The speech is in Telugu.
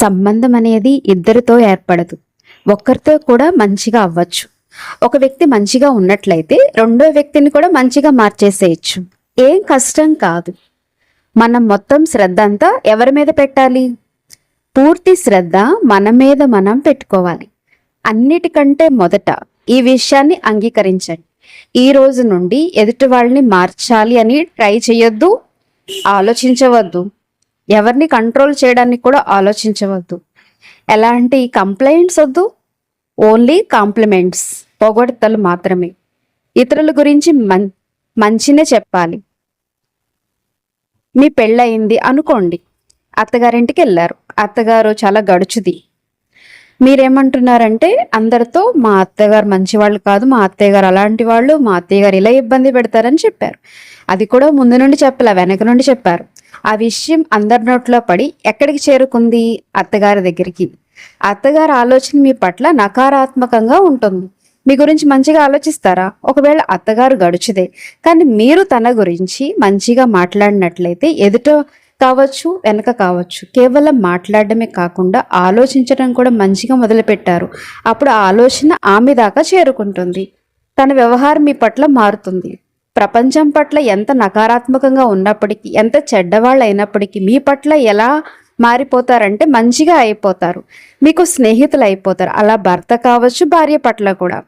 సంబంధం అనేది ఇద్దరితో ఏర్పడదు. ఒక్కరితో కూడా మంచిగా అవ్వచ్చు. ఒక వ్యక్తి మంచిగా ఉన్నట్లయితే రెండో వ్యక్తిని కూడా మంచిగా మార్చేసేయచ్చు. ఏం కష్టం కాదు. మనం మొత్తం శ్రద్ధ అంతా ఎవరి మీద పెట్టాలి? పూర్తి శ్రద్ధ మన మీద మనం పెట్టుకోవాలి. అన్నిటికంటే మొదట ఈ విషయాన్ని అంగీకరించండి. ఈ రోజు నుండి ఎదుటి వాళ్ళని మార్చాలి అని ట్రై చేయొద్దు ఆలోచించవద్దు. ఎవరిని కంట్రోల్ చేయడానికి కూడా ఆలోచించవద్దు. ఎలాంటి కంప్లైంట్స్ వద్దు ఓన్లీ కాంప్లిమెంట్స్ పొగడ్తలు మాత్రమే. ఇతరుల గురించి మం మంచినే చెప్పాలి. మీ పెళ్ళయింది అనుకోండి అత్తగారింటికి వెళ్ళారు అత్తగారు చాలా గడుచుది. మీరేమంటున్నారంటే అందరితో మా అత్తగారు మంచి వాళ్ళు కాదు మా అత్తయ్య గారు అలాంటి వాళ్ళు మా అత్తయ్య గారు ఇలా ఇబ్బంది పెడతారని చెప్పారు. అది కూడా ముందు నుండి చెప్పలే వెనక నుండి చెప్పారు. ఆ విషయం అందరి నోట్లో పడి ఎక్కడికి చేరుకుంది అత్తగారి దగ్గరికి? అత్తగారి ఆలోచన మీ పట్ల నకారాత్మకంగా ఉంటుంది. మీ గురించి మంచిగా ఆలోచిస్తారా? ఒకవేళ అత్తగారు గడుచుదే కానీ మీరు తన గురించి మంచిగా మాట్లాడినట్లయితే ఎదుట కావచ్చు వెనక కావచ్చు కేవలం మాట్లాడడమే కాకుండా ఆలోచించడం కూడా మంచిగా మొదలుపెట్టారు. అప్పుడు ఆలోచన ఆమె దాకా చేరుకుంటుంది. తన వ్యవహారం మీ పట్ల మారుతుంది. ప్రపంచం పట్ల ఎంత నకారాత్మకంగా ఉన్నప్పటికీ ఎంత చెడ్డవాళ్ళు అయినప్పటికీ మీ పట్ల ఎలా మారిపోతారంటే మంచిగా అయిపోతారు. మీకు స్నేహితులు అయిపోతారు అలా భర్త కావచ్చు భార్య పట్ల కూడా.